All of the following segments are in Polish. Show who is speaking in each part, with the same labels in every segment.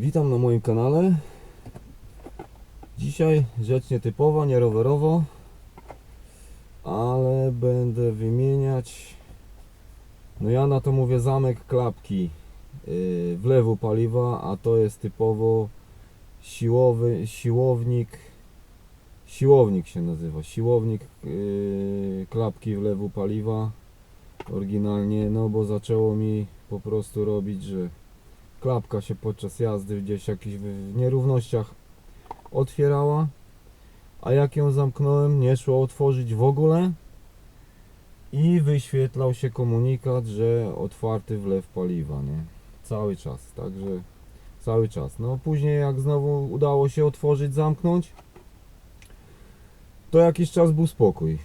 Speaker 1: Witam na moim kanale. Dzisiaj rzecz nietypowa, nie rowerowo, ale będę wymieniać, no ja na to mówię zamek klapki yy, wlewu paliwa, a to jest typowo siłowy, siłownik, siłownik się nazywa, siłownik yy, klapki wlewu paliwa. Oryginalnie, no bo zaczęło mi po prostu robić, że klapka się podczas jazdy gdzieś jakichś w nierównościach otwierała, a jak ją zamknąłem, nie szło otworzyć w ogóle i wyświetlał się komunikat, że otwarty wlew paliwa, nie? Cały czas, także cały czas. No później jak znowu udało się otworzyć, zamknąć, to jakiś czas był spokój.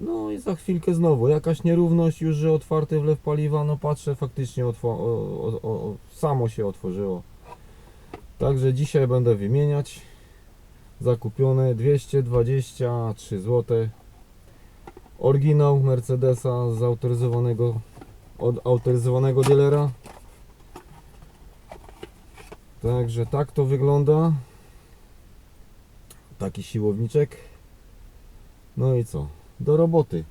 Speaker 1: No i za chwilkę znowu jakaś nierówność już, że otwarty wlew paliwa, no patrzę faktycznie o, o, o, samo się otworzyło. Także dzisiaj będę wymieniać zakupione 223 zł. Oryginał Mercedesa z autoryzowanego od autoryzowanego dealera. Także tak to wygląda. Taki siłowniczek. No i co? Do roboty.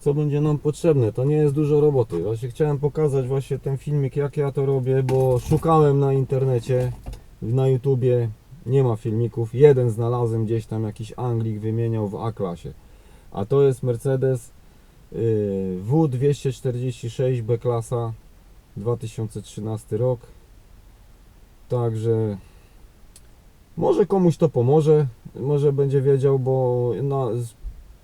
Speaker 1: Co będzie nam potrzebne? To nie jest dużo roboty. Właśnie chciałem pokazać właśnie ten filmik jak ja to robię, bo szukałem na internecie, na YouTubie nie ma filmików. Jeden znalazłem gdzieś tam jakiś Anglik wymieniał w A-klasie. A to jest Mercedes yy, W246 B-klasa 2013 rok. Także może komuś to pomoże, może będzie wiedział, bo na,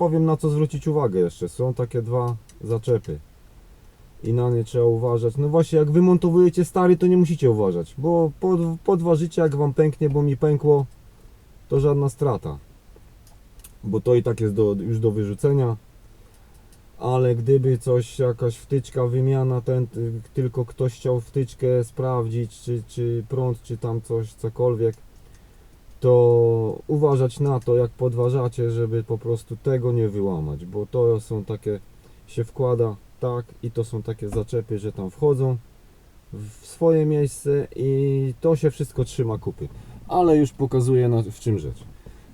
Speaker 1: powiem na co zwrócić uwagę jeszcze. Są takie dwa zaczepy i na nie trzeba uważać. No właśnie, jak wymontowujecie stary, to nie musicie uważać, bo pod, podważycie, jak wam pęknie, bo mi pękło, to żadna strata. Bo to i tak jest do, już do wyrzucenia. Ale gdyby coś, jakaś wtyczka, wymiana, ten, ty- tylko ktoś chciał wtyczkę sprawdzić, czy, czy prąd, czy tam coś, cokolwiek, to uważać na to, jak podważacie, żeby po prostu tego nie wyłamać, bo to są takie, się wkłada tak i to są takie zaczepy, że tam wchodzą w swoje miejsce i to się wszystko trzyma kupy. Ale już pokazuję na, w czym rzecz.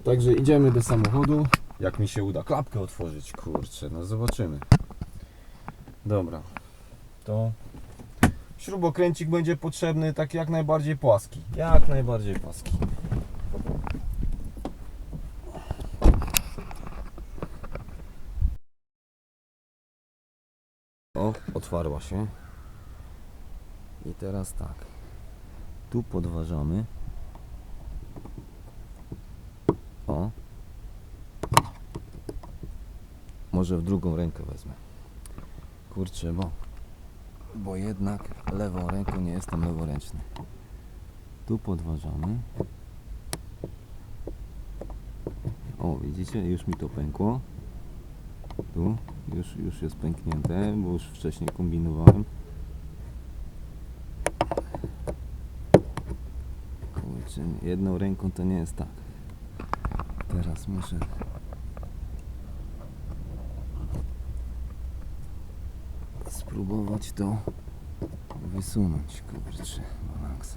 Speaker 1: Także idziemy do samochodu. Jak mi się uda klapkę otworzyć, kurczę, no zobaczymy. Dobra, to śrubokręcik będzie potrzebny taki jak najbardziej płaski. Jak najbardziej płaski. O, otwarła się. I teraz tak. Tu podważamy. O. Może w drugą rękę wezmę. Kurczę, bo bo jednak lewą ręką nie jestem leworęczny. Tu podważamy. O, widzicie, już mi to pękło. Tu już, już jest pęknięte, bo już wcześniej kombinowałem. Kurczę, jedną ręką to nie jest tak. Teraz muszę. Spróbować to wysunąć, kurczę, balans.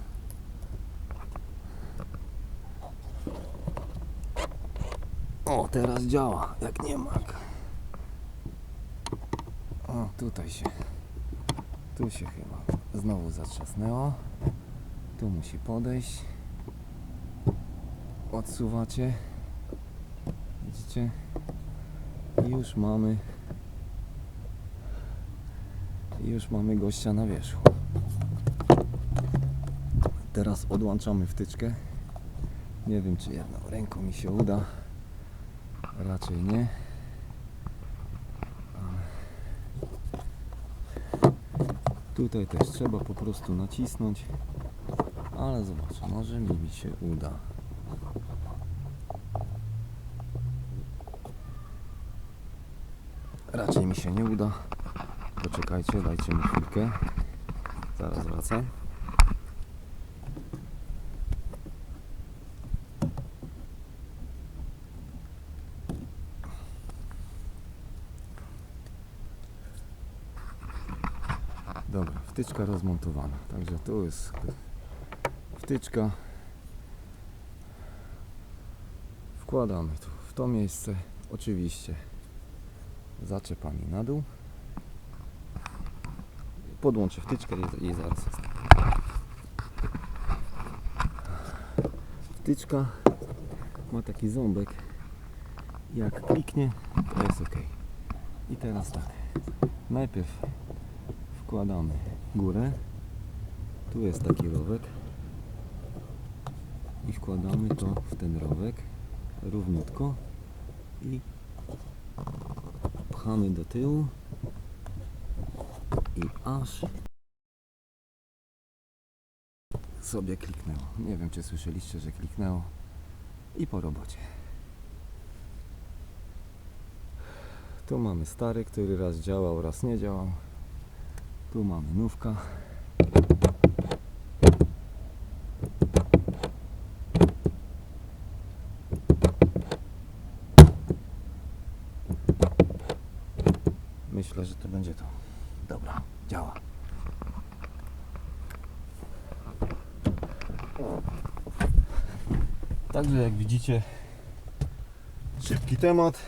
Speaker 1: O, teraz działa, jak nie mak. Tutaj się. Tu się chyba znowu zatrzasnęło. Tu musi podejść. Odsuwacie. Widzicie? I już mamy. Już mamy gościa na wierzchu. Teraz odłączamy wtyczkę. Nie wiem, czy jedną ręką mi się uda. Raczej nie. Tutaj też trzeba po prostu nacisnąć, ale zobaczę, może mi, się uda. Raczej mi się nie uda. Poczekajcie, dajcie mi chwilkę. Zaraz wracam. Dobra, wtyczka rozmontowana. Także tu jest wtyczka. Wkładamy tu w to miejsce. Oczywiście zaczepami na dół. Podłączę wtyczkę i, zaraz. Wtyczka ma taki ząbek. Jak kliknie, to jest ok. I teraz tak. Najpierw wkładamy górę. Tu jest taki rowek. I wkładamy to w ten rowek równiutko i pchamy do tyłu i aż sobie kliknęło. Nie wiem czy słyszeliście, że kliknęło i po robocie. Tu mamy stary, który raz działał, raz nie działał. Tu mamy nówka. Myślę, że to będzie to. Dobra, działa. Także jak widzicie, szybki temat.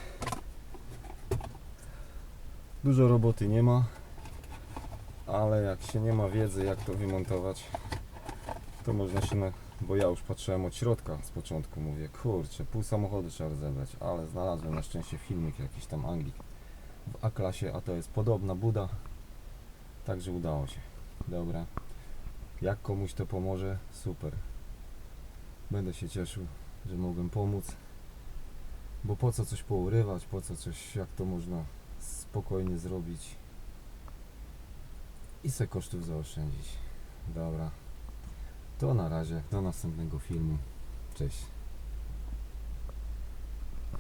Speaker 1: Dużo roboty nie ma, ale jak się nie ma wiedzy jak to wymontować, to można się na... Bo ja już patrzyłem od środka z początku, mówię, kurczę, pół samochodu trzeba rozebrać, ale znalazłem na szczęście filmik jakiś tam Anglik w A-klasie, a to jest podobna buda, także udało się. Dobra, jak komuś to pomoże, super. Będę się cieszył, że mogłem pomóc, bo po co coś pourywać, po co coś, jak to można spokojnie zrobić i se kosztów zaoszczędzić. Dobra, to na razie, do następnego filmu. Cześć.